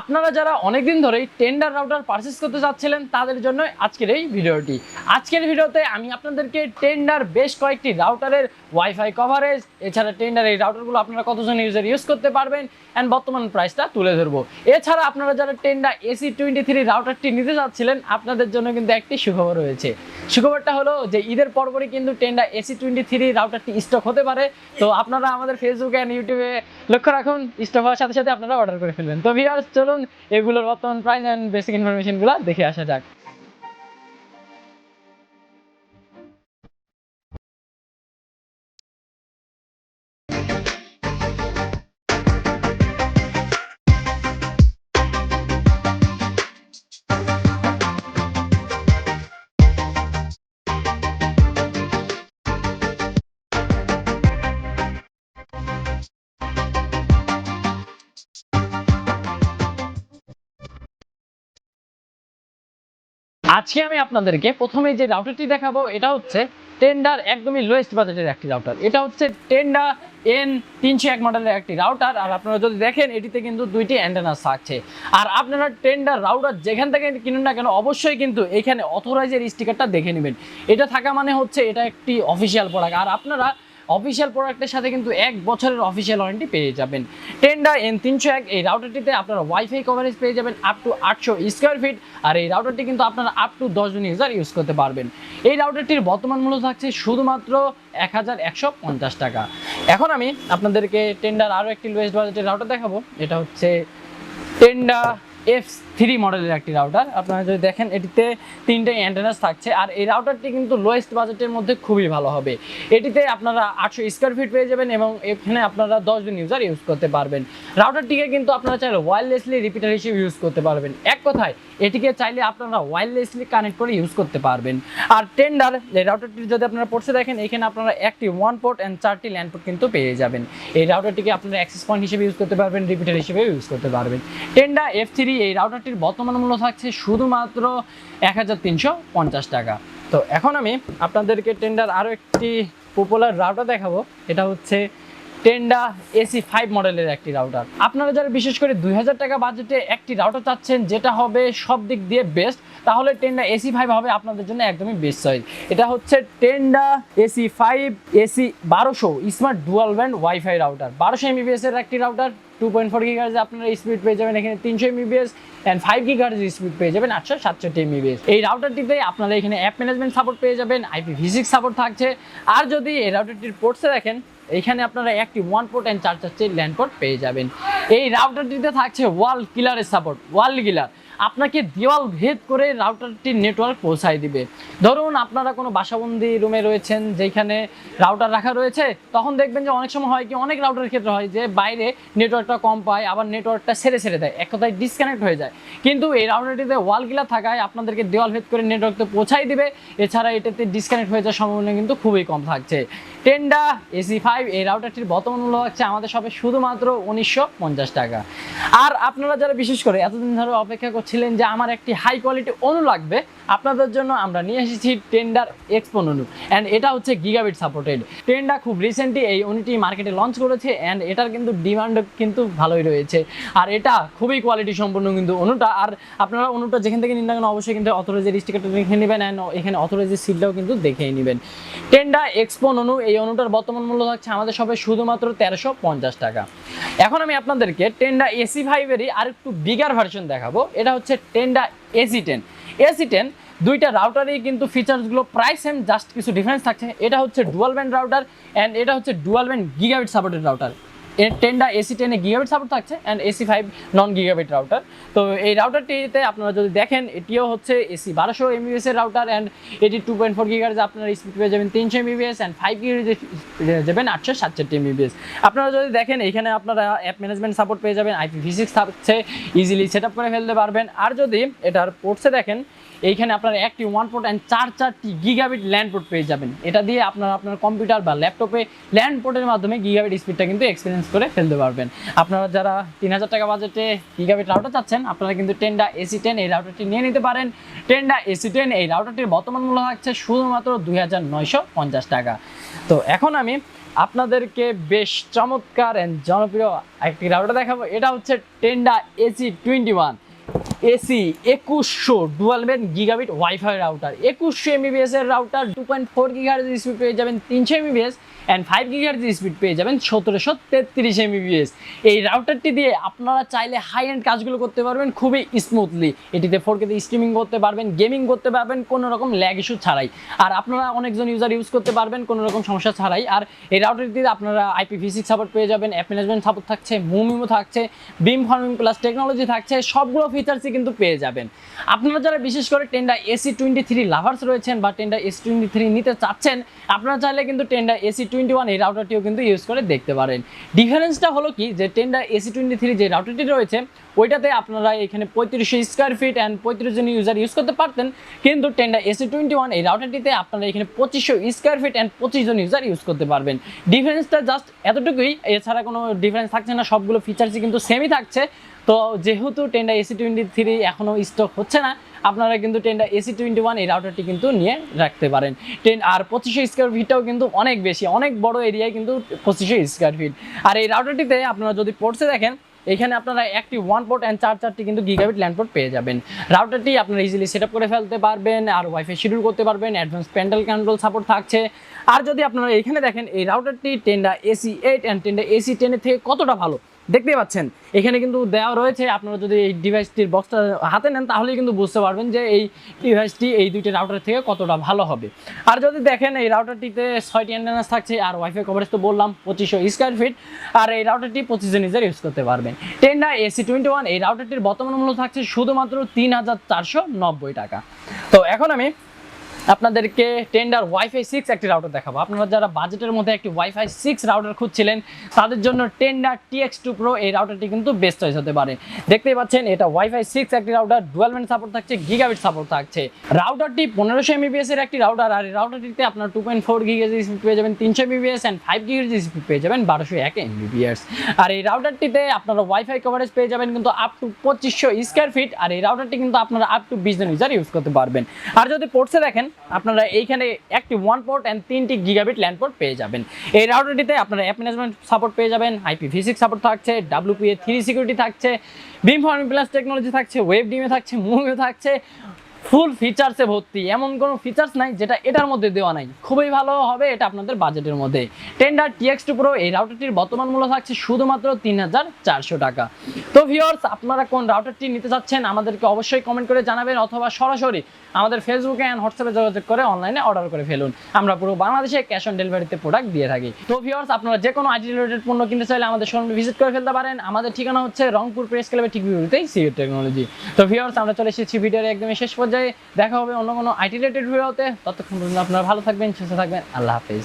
আপনারা যারা অনেকদিন ধরেই টেন্ডার রাউটার পারচেস করতে চাচ্ছিলেন তাদের জন্য আজকের এই ভিডিওটি। আজকের ভিডিওতে আমি আপনাদেরকে টেন্ডার বেশ কয়েকটি রাউটারের ওয়াইফাই কভারেজ এছাড়া টেন্ডার এই রাউটারগুলো আপনারা কতজন ইউজার ইউজ করতে পারবেন অ্যান্ড বর্তমান প্রাইসটা তুলে ধরবো। এছাড়া আপনারা যারা টেন্ডার এসি টোয়েন্টি থ্রি রাউটারটি নিতে চাচ্ছিলেন আপনাদের জন্য কিন্তু একটি সুখবর রয়েছে। সুখবরটা হলো যে ঈদের পরপরই কিন্তু টেন্ডার এসি টোয়েন্টি থ্রি রাউটারটি স্টক হতে পারে। তো আপনারা আমাদের ফেসবুক অ্যান্ড ইউটিউবে লক্ষ্য রাখুন স্টক হওয়ার সাথে সাথে আপনারা অর্ডার করে ফেলবেন। তো ভিউয়ার্স চলুন এগুলোর বর্তমান প্রাইস অ্যান্ড বেসিক ইনফরমেশনগুলো দেখে আসা যাক। আজকে আমি আপনাদেরকে প্রথমে যে রাউটারটি দেখাবো, এটা হচ্ছে টেন্ডার একদমই লোয়েস্ট বাজেটের একটি রাউটার এটা হচ্ছে টেন্ডা এন তিনশো এক মডেলের একটি রাউটার আর আপনারা যদি দেখেন, এটিতে কিন্তু দুইটি অ্যান্টেনাস থাকছে। আর আপনারা টেন্ডার রাউটার যেখান থেকে কিনুন না কেন, অবশ্যই কিন্তু এখানে অথরাইজের স্টিকারটা দেখে নেবেন। এটা থাকা মানে হচ্ছে এটা একটি অফিসিয়াল প্রোডাক্ট আর আপনারা অফিসিয়াল প্রোডাক্টের সাথে কিন্তু এক বছরের অফিসিয়াল ওয়ারেন্টি পেয়ে যাবেন। টেন্ডা এন তিনশো এক, এই রাউটারটিতে আপনারা ওয়াইফাই কভারেজ পেয়ে যাবেন আপ টু আটশো স্কোয়ার ফিট আর এই রাউটারটি কিন্তু আপনারা আপ টু দশজন ইউজার ইউজ করতে পারবেন। এই রাউটারটির বর্তমান মূল্য থাকছে শুধুমাত্র এক হাজার একশো পঞ্চাশ টাকা। এখন আমি আপনাদেরকে টেন্ডার আরও একটি লোয়েস্ট বাজেটের রাউটার দেখাবো। এটা হচ্ছে টেন্ডা এফ থ্রি মডেলের একটি রাউটার আপনারা যদি দেখেন, এটিতে তিনটে অ্যান্টেনাস থাকছে, আর এই রাউটারটি কিন্তু লোয়েস্ট বাজেটের মধ্যে খুবই ভালো হবে। এটিতে আপনারা আটশো স্কোয়ার ফিট পেয়ে যাবেন এবং এখানে আপনারা দশজন ইউজার ইউজ করতে পারবেন। রাউটারটিকে কিন্তু আপনারা চাইলে ওয়্যারলেসলি রিপিটার হিসেবে ইউজ করতে পারবেন। এক কথায়, এটিকে চাইলে আপনারা ওয়্যারলেসলি কানেক্ট করে ইউজ করতে পারবেন। আর টেন্ডার এই রাউটারটি যদি আপনারা পড়ছে দেখেন, এখানে আপনারা একটি ওয়ান পোর্ট অ্যান্ড চারটি ল্যান্ড পোর্ট কিন্তু পেয়ে যাবেন। এই রাউটারটিকে আপনারা অ্যাক্সেস পয়েন্ট হিসেবে ইউজ করতে পারবেন রিপিটার হিসেবে ইউজ করতে পারবেন। টেন্ডা এফ থ্রি এই রাউটারটির বর্তমান মূল্য থাকছে শুধুমাত্র এক হাজার তিনশো পঞ্চাশ টাকা। তো এখন আমি আপনাদেরকে টেন্ডার আরও একটি পপুলার রাউটার দেখাবো। এটা হচ্ছে টেন্ডা এসি ফাইভ মডেলের একটি রাউটার আপনারা যারা বিশেষ করে দুই হাজার টাকা বাজেটে একটি রাউটার চাচ্ছেন, যেটা হবে সব দিক দিয়ে বেস্ট তাহলে টেন্ডা এসি ফাইভ হবে আপনাদের জন্য একদমই বেস্ট চয়েস এটা হচ্ছে টেন্ডা এসি ফাইভ এসি বারোশো smart dual band WiFi router বারোশো এমবিএস এর একটি রাউটার টু পয়েন্ট ফোর গিগার্জে আপনারা স্পিড পেয়ে যাবেন এখানে তিনশো MBS and five gigahertz speed পেয়ে যাবেন আটশো সাতষট্টি এমবিএস এই রাউটারটিতে আপনারা এখানে অ্যাপ ম্যানেজমেন্ট সাপোর্ট পেয়ে যাবেন আইপি ফিজিক্স সাপোর্ট থাকছে। আর যদি এই রাউটারটির পোর্টসে দেখেন এইখানে আপনারা একটি ওয়ান পোর্ট অ্যান্ড চার চারটি ল্যান্ড পোর্ট পেয়ে যাবেন। এই রাউটারটিতে থাকছে ওয়াল কিলারের সাপোর্ট ওয়াল কিলার আপনাকে দেওয়াল ভেদ করে রাউটারটির নেটওয়ার্ক পৌঁছায় দিবে। ধরুন আপনারা কোনো বাসাবন্দি রুমে রয়েছেন, যেখানে রাউটার রাখা রয়েছে, তখন দেখবেন যে অনেক সময় হয় কি, অনেক রাউটারের ক্ষেত্রে হয় যে বাইরে নেটওয়ার্কটা কম পায়, আবার নেটওয়ার্কটা সেরে সেরে দেয়, এক কথায় ডিসকানেক্ট হয়ে যায়। কিন্তু এই রাউটারটিতে ওয়াল গিলা থাকায় আপনাদেরকে দেওয়াল ভেদ করে নেটওয়ার্কতে পৌঁছাই দিবে। এছাড়া এটাতে ডিসকানেক্ট হয়ে যাওয়ার সম্ভাবনা কিন্তু খুবই কম থাকছে। টেন্ডা এসি ফাইভ এই রাউটারটির বর্তমান মূল্য হচ্ছে আমাদের সবে শুধুমাত্র উনিশশো পঞ্চাশ টাকা। আর আপনারা যারা বিশেষ করে এতদিন ধরে অপেক্ষা করছিলেন যে আমার একটি হাই কোয়ালিটি অনু লাগবে আপনাদের জন্য আমরা নিয়ে এসেছি টেন্ডার এক্সপোন অনু অ্যান্ড এটা হচ্ছে গিগাবিট সাপোর্টেড টেন্ডা খুব রিসেন্টলি এই অনুটি মার্কেটে লঞ্চ করেছে অ্যান্ড এটার কিন্তু ডিমান্ড কিন্তু ভালোই রয়েছে। আর এটা খুবই কোয়ালিটি সম্পূর্ণ কিন্তু অনুটা আর আপনারা অনুটা যেখান থেকে নিন কেন অবশ্যই কিন্তু অথরাইজের স্টিকারটা দেখে নেবেন অ্যান্ড এখানে অথরাইজের সিটটাও কিন্তু দেখেই নেবেন। টেন্ডা এক্সপোন অনু এই অনুটার বর্তমান মূল্য থাকছে আমাদের সবে শুধুমাত্র তেরোশো পঞ্চাশ টাকা। এখন আমি আপনাদেরকে টেন্ডা এসি ফাইভেরই আর একটু বিগার ভার্সন দেখাবো। এটা হচ্ছে Tenda AC ten AC ten দুইটা রাউটারই কিন্তু ফিচার্সগুলো প্রায় সেম জাস্ট কিছু ডিফারেন্স থাকছে। এটা হচ্ছে ডুয়াল ব্যান্ড রাউটার অ্যান্ড এটা হচ্ছে dual band gigabit supported router এর টেনটা এসি টেনে গিগাবিট সাপোর্ট থাকছে and AC five non gigabit router তো এই রাউটারটিতে আপনারা যদি দেখেন, এটিও হচ্ছে এসি বারোশো এমবিএস এর রাউটার অ্যান্ড এটি টু পয়েন্ট ফোর গিগার্স আপনারা স্পিড পেয়ে যাবেন তিনশো এমবিএস অ্যান্ড ফাইভ গিগার্স যাবেন আটশো সাতষট্টি এমবিএস আপনারা যদি দেখেন, এখানে আপনারা অ্যাপ ম্যানেজমেন্ট সাপোর্ট পেয়ে যাবেন আইপি ফিজিক্স থাকছে ইজিলি সেট আপ করে ফেলতে পারবেন। আর যদি এটার পোর্টসে দেখেন এইখানে আপনারা একটি ওয়ান পোর্ট অ্যান্ড চার চারটি গিগাবিট ল্যান্ড পোর্ট পেয়ে যাবেন। এটা দিয়ে আপনারা আপনার কম্পিউটার বা ল্যাপটপে ল্যান্ড পোর্টের মাধ্যমে গিগাবিট স্পিডটা কিন্তু এক্সপিরিয়েন্স করে ফেলতে পারবেন। আপনারা যারা তিন হাজার টাকা বাজেটে গিগাবিট রাউটার চাচ্ছেন, আপনারা কিন্তু টেনডা এসি টেন এই রাউটারটি নিয়ে নিতে পারেন। টেনডা এসি টেন এই রাউটারটির বর্তমান মূল্য থাকছে শুধুমাত্র দুই হাজার নয়শো পঞ্চাশ টাকা। তো এখন আমি আপনাদেরকে বেশ চমৎকার অ্যান্ড জনপ্রিয় একটি রাউটার দেখাবো। এটা হচ্ছে Tenda AC twenty one AC, একুশশো dual band gigabit WiFi router একুশশো এমবিবিএস এর router two point four gigahertz speed পেয়ে যাবেন তিনশো MBBS and five gigahertz speed পেয়ে যাবেন সতেরোশো তেত্রিশ এমবিবিএস এই রাউটারটি দিয়ে আপনারা চাইলে হাই এন্ড কাজগুলো করতে পারবেন খুবই স্মুথলি এটিতে ফোর কেতে স্ট্রিমিং করতে পারবেন গেমিং করতে পারবেন, কোনো রকম ল্যাগ ইস্যু ছাড়াই। আর আপনারা অনেকজন ইউজার ইউজ করতে পারবেন, কোনো রকম সমস্যা ছাড়াই। আর এই রাউটারটিতে আপনারা আইপি ফিজিক্স সাপোর্ট পেয়ে যাবেন অ্যাপ ম্যানেজমেন্ট সাপোর্ট থাকছে মুমিমো থাকছে বিম ফার্মিং প্লাস টেকনোলজি থাকছে, সবগুলো ফিচার্সই কিন্তু পেয়ে যাবেন। আপনারা যারা বিশেষ করে Tenda AC twenty three lovers রয়েছেন বা টেন্ডা এসি টোয়েন্টি থ্রি নিতে চাচ্ছেন, আপনারা চাইলে কিন্তু টেন্ডা এসি টোয়েন্টি ওয়ান এই রাউটারটিও কিন্তু ইউজ করে দেখতে পারেন। ডিফারেন্সটা হলো কি যে টেন্ডা এসি টোয়েন্টি থ্রি যে রাউটারটি রয়েছে, ওইটাতে আপনারা এখানে পঁয়ত্রিশশো স্কোয়ার ফিট অ্যান্ড পঁয়ত্রিশ জন ইউজার ইউজ করতে পারতেন, কিন্তু টেন্ডা এসি টোয়েন্টি ওয়ান এই রাউটারটিতে আপনারা এখানে পঁচিশশো স্কোয়ার ফিট অ্যান্ড পঁচিশ জন ইউজার ইউজ করতে পারবেন। ডিফারেন্সটা জাস্ট এতটুকুই, এছাড়া কোনো ডিফারেন্স থাকছে না, সবগুলো ফিচার্সই কিন্তু সেমই থাকছে। তো যেহেতু টেন্ডা এসি টোয়েন্টি থ্রি এখনও স্টক হচ্ছে না, আপনারা কিন্তু টেন্ডা এসি টোয়েন্টি ওয়ান এই রাউটারটি কিন্তু নিয়ে রাখতে পারেন। টেন আর পঁচিশশো স্কোয়ার ফিটটাও কিন্তু অনেক বেশি, অনেক বড় এরিয়ায় কিন্তু পঁচিশশো স্কোয়ার ফিট আর এই রাউটারটিতে আপনারা যদি পড়ছে দেখেন, এখানে আপনারা একটি ওয়ান পোর্ট অ্যান্ড চার চারটি কিন্তু গিগাবিট ল্যান্ড পোর্ট পেয়ে যাবেন। রাউটারটি আপনারা ইজিলি সেট করে ফেলতে পারবেন, আর ওয়াইফাই শিডিউল করতে পারবেন অ্যাডভান্স প্যান্ডেল কন্ট্রোল সাপোর্ট থাকছে। আর যদি আপনারা এখানে দেখেন, এই রাউটারটি Tenda AC eight and Tenda AC টেনের থেকে কতটা ভালো? দেখতেই পাচ্ছেন। এখানে কিন্তু দেওয়া রয়েছে, আপনারা যদি এই ডিভাইসটির বক্সটা হাতে নেন, তাহলেই কিন্তু বুঝতে পারবেন যে এই ডিভাইসটি এই দুইটি রাউটার থেকে কতটা ভালো হবে। আর যদি দেখেন, এই রাউটারটিতে ছয়টি অ্যান্টেনাস থাকছে, আর ওয়াইফাই কভারেজ তো বললাম, পঁচিশশো স্কোয়ার ফিট আর এই রাউটারটি পঁচিশ জন ইউজার ইউজ করতে পারবেন। টেন্ডা এসি টোয়েন্টি ওয়ান এই রাউটারটির বর্তমান মূল্য থাকছে শুধুমাত্র তিন হাজার চারশো নব্বই টাকা। তো এখন আমি আপনাদেরকে টেন্ডার ওয়াইফাই সিক্স একটি রাউটার দেখাবো। আপনারা যারা বাজেটের মধ্যে একটি ওয়াইফাই সিক্স রাউটার খুঁজছিলেন, তাদের জন্য টেন্ডার টিএক্স টু প্রো এই রাউটারটি কিন্তু বেস্ট চয়েস হতে পারে। দেখতেই পাচ্ছেন, এটা ওয়াইফাই সিক্স একটি রাউটার ডুয়েল ব্যান্ড সাপোর্ট থাকছে গিগাবিট সাপোর্ট থাকছে। রাউটারটি পনেরোশো এমবিপিএস এর একটি রাউটার আর এই রাউটারটিতে আপনার টু পয়েন্ট ফোর গিগেজ স্পিড পেয়ে যাবেন, তিনশো এমবিপিএস অ্যান্ড ফাইভ গিগেজ স্পিড পেয়ে যাবেন, বারোশো এক এমবিপিএস আর এই রাউটারটিতে আপনারা ওয়াইফাই কভারেজ পেয়ে যাবেন কিন্তু আপ টু পঁচিশশো স্কোয়ার ফিট আর এই রাউটারটি কিন্তু আপনারা আপ টু বিশ জন ইউজার ইউজ করতে পারবেন। আর যদি পোর্টসে দেখেন আপনারা এইখানে একটি ওয়ান পোর্ট অ্যান্ড তিনটি গিগাবিট ল্যান্ড পোর্ট পেয়ে যাবেন। এই রাউটারটিতে আপনারা অ্যাপ ম্যানেজমেন্ট সাপোর্ট পেয়ে যাবেন আইপি ফিজিক্স সাপোর্ট থাকছে ডাব্লুপিএ থ্রি সিকিউরিটি থাকছে বিম ফার্মিং প্লাস টেকনোলজি থাকছে ওয়েব ডিমে থাকছে মুভিও থাকছে ফুল ফিচার্সে ভর্তি। এমন কোনো ফিচার্স নাই যেটা এটার মধ্যে দেওয়া নাই। খুবই ভালো হবে এটা আপনাদের বাজেটের মধ্যে। টেন্ডার টিএক্স টু প্রো এই রাউটারটির বর্তমান মূল্য থাকছে শুধুমাত্র তিন হাজার চারশো টাকা। তো ভিওর্স আপনারা কোন রাউটারটি নিতে চাচ্ছেন আমাদেরকে অবশ্যই কমেন্ট করে জানাবেন অথবা সরাসরি আমাদের ফেসবুকে অ্যান্ড হোয়াটসঅ্যাপে যোগাযোগ করে অনলাইনে অর্ডার করে ফেলুন। আমরা পুরো বাংলাদেশে ক্যাশ অন ডেলিভারিতে প্রোডাক্ট দিয়ে থাকি। তো ভিওর্স আপনারা যে কোনো আইটি রিলেটেড পণ্য কিনতে চাইলে আমাদের শোরুমে ভিজিট করে ফেলতে পারেন। আমাদের ঠিকানা হচ্ছে রংপুর প্রেস ক্লাবের ঠিক বিপরীতেই সিএ টেকনোলজি তো ভিওর্স আমরা চলে এসেছি ভিডিওর একদমই শেষ পর্যায়ে দেখা হবে অন্য কোনো আইটি রিলেটেড ভিডিওতে ততক্ষণ পর্যন্ত আপনারা ভালো থাকবেন, সুস্থ থাকবেন। আল্লাহ হাফেজ।